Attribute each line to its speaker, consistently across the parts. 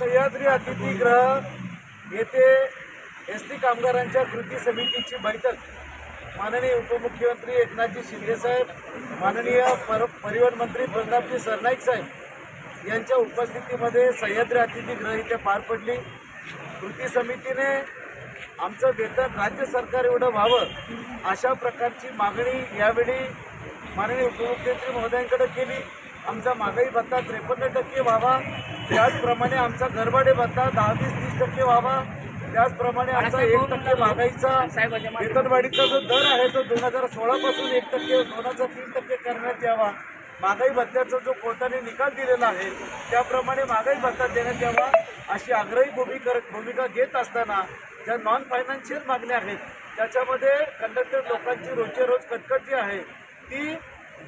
Speaker 1: सह्याद्री अतिथीगृह येथे S T कामगारांच्या कृती समितीची बैठक. माननीय उपमुख्यमंत्री एकनाथजी शिंदेसाहेब माननीय पर परिवहन मंत्री प्रतापजी सरनाईक साहेब यांच्या उपस्थितीमध्ये सह्याद्री अतिथीगृह इथे पार पडली. कृती समितीने आमचं वेतन राज्य सरकार एवढं व्हावं अशा प्रकारची मागणी यावेळी माननीय उपमुख्यमंत्री महोदयांकडे केली. आमचा महागाई भत्ता त्रेपन्न टक्के व्हावा. त्याचप्रमाणे आमचा घरभाडे भत्ता दहा वीस तीस टक्के व्हावा. त्याचप्रमाणे आमचा एक टक्के महागाईचा वेतनवाढीचा जो दर आहे तो दोन हजार सोळापासून एक टक्के दोन हजार तीन टक्के करण्यात यावा. महागाई भत्त्याचा जो कोर्टाने निकाल दिलेला आहे त्याप्रमाणे महागाई भत्ता देण्यात यावा अशी आग्रही भूमिका भूमिका घेत असताना ज्या नॉन फायनान्शियल मागण्या आहेत त्याच्यामध्ये कंडक्टर लोकांची रोजचे रोज कटकट जी आहे ती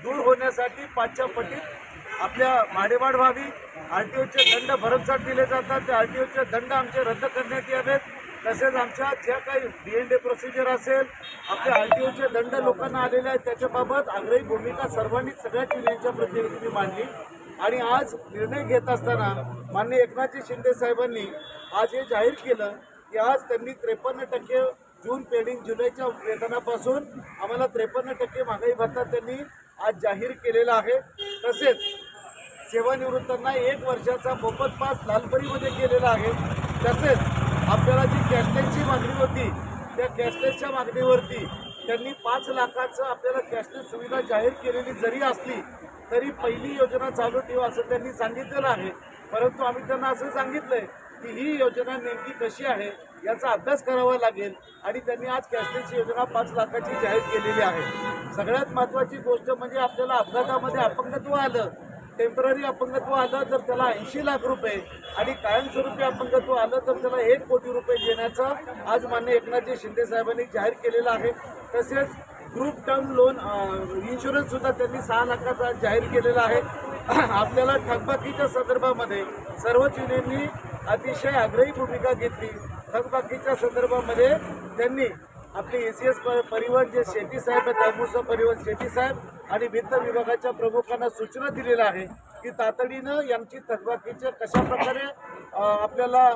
Speaker 1: दूर होण्यासाठी पाचच्या पटीत आपल्या भाडेवाढ व्हावी. आर टी ओचे दंड भरमसाठ दिले जातात. त्या आर टी ओचे दंड आमचे रद्द करण्यात यावेत. तसेच आमच्या ज्या काही डी एन डे प्रोसिजर असेल आपल्या आर टी ओचे दंड लोकांना आलेले आहेत त्याच्याबाबत आग्रही भूमिका सर्वांनी सगळ्याच युनियनच्या प्रतिनिधींनी मांडली. आणि आज निर्णय घेत असताना माननीय एकनाथजी शिंदे साहेबांनी आज हे जाहीर केलं की आज त्यांनी त्रेपन्न टक्के जून पेडिंग जुलैच्या वेतनापासून आम्हाला त्रेपन्न टक्के महागाई भत्ता त्यांनी आज जाहीर केलेला आहे. तसेच सेवानिवृत्तांना एक वर्षाचा मोफत पास लालपरीमध्ये केलेला आहे. तसेच आपल्याला जी कॅशलेसची मागणी होती त्या कॅशलेसच्या मागणीवरती त्यांनी पाच लाखाचं आपल्याला कॅशलेस सुविधा जाहीर केलेली जरी असली तरी पहिली योजना चालू ठेवा असं त्यांनी सांगितलेलं आहे. परंतु आम्ही त्यांना असं सांगितलंय की ही योजना नेमकी कशी आहे याचा अभ्यास करावा लागेल आणि त्यांनी आज कॅशलेसची योजना पाच लाखाची जाहीर केलेली आहे. सगळ्यात महत्त्वाची गोष्ट म्हणजे आपल्याला अपघातामध्ये अपंगत्व आलं. टेंपररी अपंगत्व आलं तर त्याला ऐंशी लाख रुपये आणि कायमस्वरूपी अपंगत्व आलं तर त्याला एक कोटी रुपये देण्याचा आज मान्य एकनाथजी शिंदे साहेबांनी जाहीर केलेलं आहे. तसेच ग्रुप टर्म लोन इन्शुरन्ससुद्धा त्यांनी सहा लाखाचा जाहीर केलेला आहे. आपल्याला थकबाकीच्या संदर्भामध्ये सर्वच युनियननी अतिशय आग्रही भूमिका घेतली. थकबाकीच्या संदर्भामध्ये त्यांनी आपले ए सी एस परिवहन जे शेती साहेब आहेत दामूसा परिवहन शेती साहेब आणि वित्त विभागाच्या प्रमुखांना सूचना दिलेल्या आहे की तातडीनं यांची थकबाकीचे कशा प्रकारे आपल्याला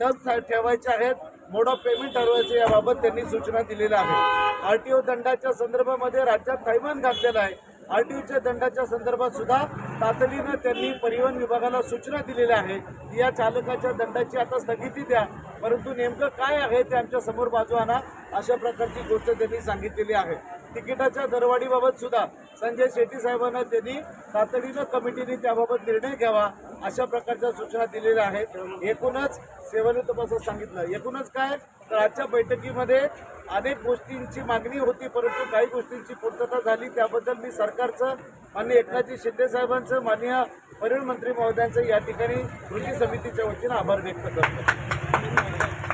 Speaker 1: टर्म्स ठेवायचे आहेत मोड ऑफ पेमेंट ठरवायचे याबाबत त्यांनी सूचना दिलेल्या आहेत. आर टी ओ दंडाच्या संदर्भामध्ये राज्यात थैमान घातलेलं आहे. आर टी ओच्या दंडाच्या संदर्भात सुद्धा तातडीनं त्यांनी परिवहन विभागाला सूचना दिलेल्या आहे या चालकाच्या दंडाची आता स्थगिती द्या. परंतु नेमकं काय आहे ते आमच्यासमोर बाजू आणा अशा प्रकारची गोष्ट त्यांनी सांगितलेली आहे. तिकिटाच्या दरवाढीबाबत सुद्धा संजय शेट्टी साहेबांना त्यांनी तातडीनं कमिटीने त्याबाबत निर्णय घ्यावा अशा प्रकारच्या सूचना दिलेल्या आहेत. एकूणच सेवाने असं सांगितलं. एकूणच काय? तर आजच्या बैठकीमध्ये अनेक गोष्टींची मागणी होती परंतु काही गोष्टींची पूर्तता झाली. त्याबद्दल मी सरकारचं माननीय एकनाथजी शिंदे साहेबांचं माननीय परिवहन मंत्री महोदयांचं या ठिकाणी कृती समितीच्या वतीनं आभार व्यक्त करतो.